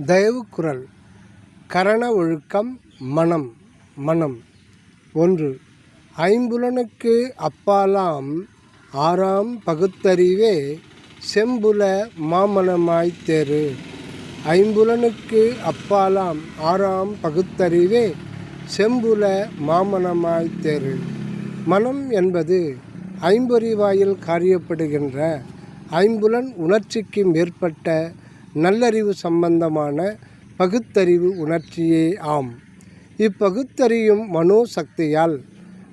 தயவுக்குரல். கரண ஒழுக்கம் மனம் மனம். ஒன்று ஐம்புலனுக்கு அப்பாலாம் ஆறாம் பகுத்தறிவே செம்புல மாமனமாய்த் தேரு ஐம்புலனுக்கு அப்பாலாம் ஆறாம் பகுத்தறிவே செம்புல மாமனமாய்த் தேரு மனம் என்பது ஐம்பொறிவாயில் காரியப்படுகின்ற ஐம்புலன் உணர்ச்சிக்கு மேற்பட்ட நல்லறிவு சம்பந்தமான பகுத்தறிவு உணர்ச்சியே ஆம். இப்பகுத்தறியும் மனோசக்தியால்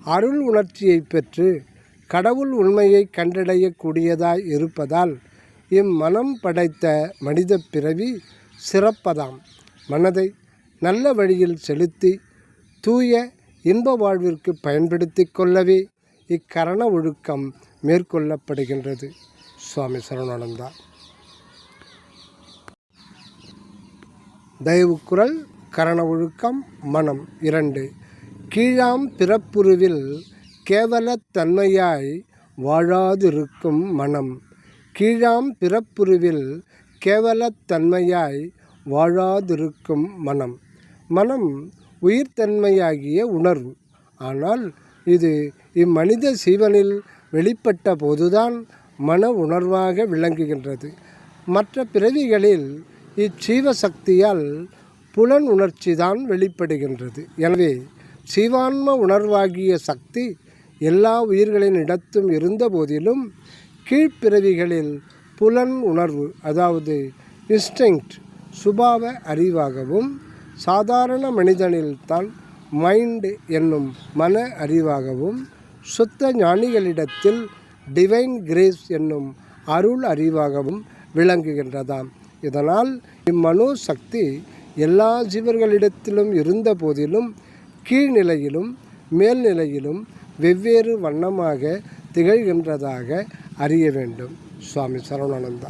அருள் உணர்ச்சியை பெற்று கடவுள் உண்மையை கண்டடையக்கூடியதாய் இருப்பதால் இம்மனம் படைத்த மனித பிறவி சிறப்பதாம். மனதை நல்ல வழியில் செலுத்தி தூய இன்ப வாழ்விற்கு பயன்படுத்தி கொள்ளவே இக்கரண ஒழுக்கம் மேற்கொள்ளப்படுகின்றது. சுவாமி சரணானந்தா. தயவுக்குரல் கரண ஒழுக்கம் மனம் இரண்டு. கீழாம் பிறப்புருவில் கேவலத்தன்மையாய் வாழாதிருக்கும் மனம். கீழாம் பிறப்புருவில் கேவலத்தன்மையாய் வாழாதிருக்கும் மனம். மனம் உயிர்த்தன்மையாகிய உணர்வு. ஆனால் இது இம்மனித சீவனில் வெளிப்பட்ட போதுதான் மன உணர்வாக விளங்குகின்றது. மற்ற பிறவிகளில் இச்சீவசக்தியால் புலன் உணர்ச்சி தான் வெளிப்படுகின்றது. எனவே சீவான்ம உணர்வாகிய சக்தி எல்லா உயிர்களின் இடத்தும் இருந்த போதிலும் கீழ்ப்பிறவிகளில் புலன் உணர்வு அதாவது இன்ஸ்டிங்க்ட் சுபாவ அறிவாகவும் சாதாரண மனிதனில் தான் என்னும் மன அறிவாகவும் சுத்த ஞானிகளிடத்தில் டிவைன் கிரேஸ் என்னும் அருள் அறிவாகவும் விளங்குகின்றதாம். இதனால் இம்மனோ சக்தி எல்லா ஜீவர்களிடத்திலும் இருந்த போதிலும் கீழ்நிலையிலும் மேல்நிலையிலும் வெவ்வேறு வண்ணமாக திகழ்கின்றதாக அறிய வேண்டும். சுவாமி சரவணானந்தா.